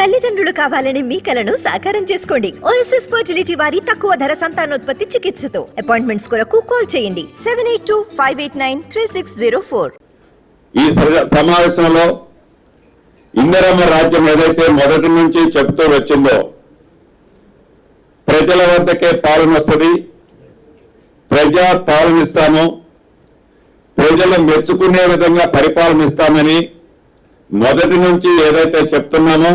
తల్లిదండ్రులు కావాలని మీ కలను సాకారం చేసుకోండి. ఓఎస్ఎస్ ఫర్టిలిటీ వారి తక్కువ ధర సంతానోత్పత్తి చికిత్సతో. అపాయింట్మెంట్స్ కొరకు కాల్ చేయండి. Seven eight two five eight nine three six zero four ఈ సమావేశంలో ఇందిరమ్మ రాజ్యం ఏదైతే మొదటి నుంచి చెప్తూ వచ్చిందో ప్రజల వద్దకే పాలన వస్తుంది. ప్రజా పాలనిస్తాము ప్రజలు మెచ్చుకునే విధంగా పరిపాలన ఇస్తామని మొదటి నుంచి ఏదైతే చెప్తున్నామో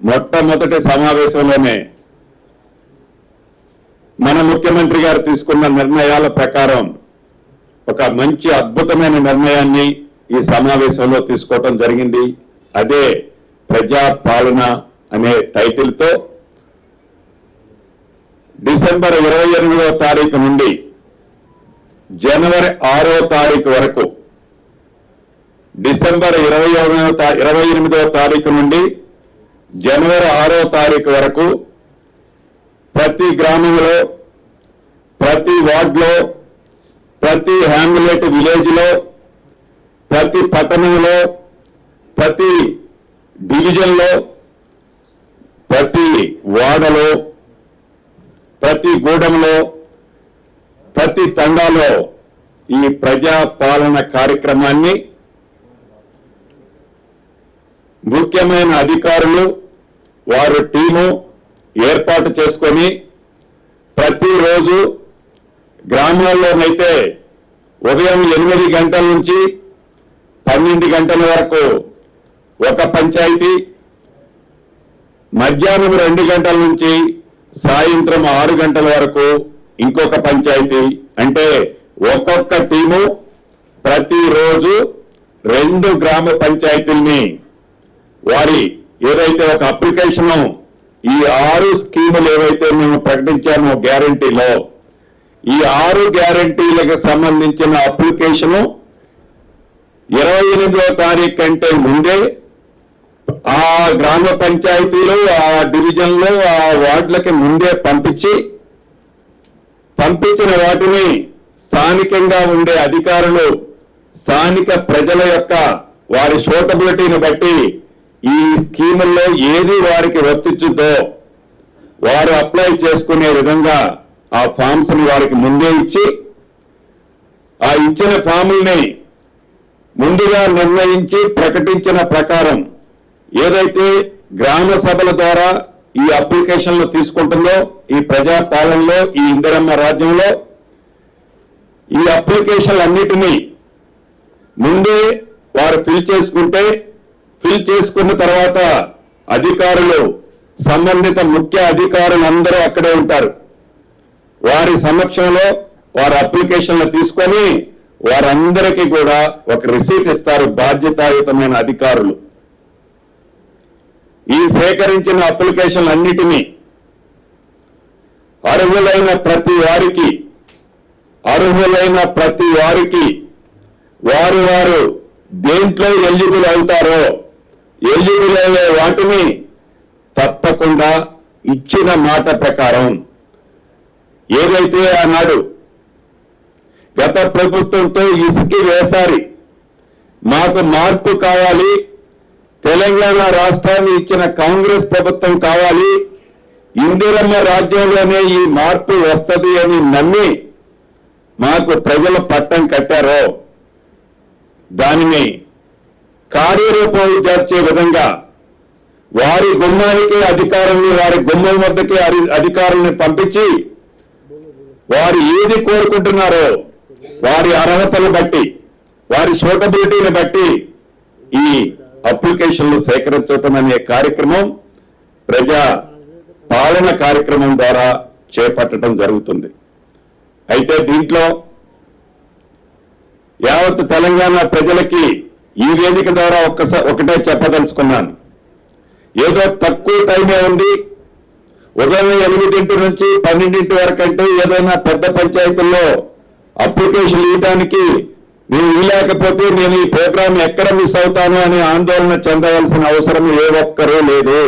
మొట్టమొదటి సమావేశంలోనే మన ముఖ్యమంత్రి గారు తీసుకున్న నిర్ణయాల ప్రకారం ఒక మంచి అద్భుతమైన నిర్ణయాన్ని ఈ సమావేశంలో తీసుకోవటం జరిగింది. అదే ప్రజా పాలన అనే టైటిల్తో డిసెంబర్ ఇరవై ఎనిమిదవ తారీఖు నుండి జనవరి ఆరో తారీఖు వరకు డిసెంబర్ ఇరవై ఇరవై ఎనిమిదవ తారీఖు నుండి జనవరి ఆరో తారీఖు వరకు ప్రతి గ్రామంలో ప్రతి వార్డులో ప్రతి హ్యామ్లెట్ విలేజ్లో ప్రతి పట్టణంలో ప్రతి డివిజన్లో ప్రతి వాడలో ప్రతి గూడెంలో ప్రతి తండాలో ఈ ప్రజా పాలన కార్యక్రమాన్ని ముఖ్యమైన అధికారులు వారు టీము ఏర్పాటు చేసుకొని ప్రతిరోజు గ్రామాల్లోనైతే ఉదయం ఎనిమిది గంటల నుంచి పన్నెండు గంటల వరకు ఒక పంచాయతీ మధ్యాహ్నం రెండు గంటల నుంచి సాయంత్రం ఆరు గంటల వరకు ఇంకొక పంచాయతీ. అంటే ఒక్కొక్క టీము ప్రతిరోజు రెండు గ్రామ పంచాయతీల్ని వారి ఏదైతే ఒక అప్లికేషన్ ఈ ఆరు స్కీములు ఏవైతే మేము ప్రకటించామో గ్యారంటీలో ఈ ఆరు గ్యారంటీలకు సంబంధించిన అప్లికేషను ఇరవై ఎనిమిదో తారీఖు కంటే ముందే ఆ గ్రామ పంచాయతీలు ఆ డివిజన్లు ఆ వార్డులకి ముందే పంపించి పంపించిన వాటిని స్థానికంగా ఉండే అధికారులు స్థానిక ప్రజల యొక్క వారి సూటబిలిటీని బట్టి ఈ స్కీముల్లో ఏది వారికి వర్తించుతో వారు అప్లై చేసుకునే విధంగా ఆ ఫామ్స్ని వారికి ముందే ఇచ్చి ఆ ఇచ్చిన ఫాముల్ని ముందుగా నిర్ణయించి ప్రకటించిన ప్రకారం ఏదైతే గ్రామ సభల ద్వారా ఈ అప్లికేషన్లు తీసుకుంటుందో ఈ ప్రజా పాలనలో ఈ ఇందిరమ్మ రాజ్యంలో ఈ అప్లికేషన్లన్నిటినీ ముందే వారు ఫిల్ చేసుకుంటే ఫిల్ చేసుకున్న తర్వాత అధికారులు సంబంధిత ముఖ్య అధికారులు అందరూ అక్కడే ఉంటారు. వారి సమక్షంలో వారి అప్లికేషన్లు తీసుకొని వారందరికీ కూడా ఒక రిసీట్ ఇస్తారు బాధ్యతాయుతమైన అధికారులు. ఈ సేకరించిన అప్లికేషన్లు అన్నిటినీ అర్హులైన ప్రతి వారికి అర్హులైన ప్రతి వారికి వారు వారు దేంట్లో ఎలిజిబుల్ అవుతారో ఎలిజిబుల్ వాటిని తప్పకుండా ఇచ్చిన మాట ప్రకారం ఏదైతే ఆనాడు గత ప్రభుత్వంతో ఇసుకి వేసారి మాకు మార్పు కావాలి తెలంగాణ రాష్ట్రాన్ని ఇచ్చిన కాంగ్రెస్ ప్రభుత్వం కావాలి ఇందిరమ్మ రాజ్యంలోనే ఈ మార్పు వస్తుంది అని నమ్మి మాకు ప్రజలు పట్టం కట్టారో దానిని కార్యరూపం చేర్చే విధంగా వారి గుమ్మానికి అధికారుల్ని వారి గుమ్మం వద్దకి అధికారుల్ని పంపించి వారు ఏది కోరుకుంటున్నారో వారి అర్హతలు బట్టి వారి సూటబిలిటీని బట్టి ఈ అప్లికేషన్లు సేకరించడం అనే కార్యక్రమం ప్రజా పాలన కార్యక్రమం ద్వారా చేపట్టడం జరుగుతుంది. అయితే దీంట్లో యావత్ తెలంగాణ ప్రజలకి ఈ వేదిక ద్వారా ఒక్కసారి ఒకటే చెప్పదలుచుకున్నాను. ఏదో తక్కువ టైమే ఉంది. ఉదయం ఎనిమిదింటి నుంచి పన్నెండింటి వరకు అంటే ఏదైనా పెద్ద పంచాయతీల్లో అప్లికేషన్ ఇవ్వడానికి నేను ఇవ్వలేకపోతే నేను ఈ ప్రోగ్రాం ఎక్కడ మిస్ అవుతాను అనే ఆందోళన చెందవలసిన అవసరం ఏ ఒక్కరూ లేదు.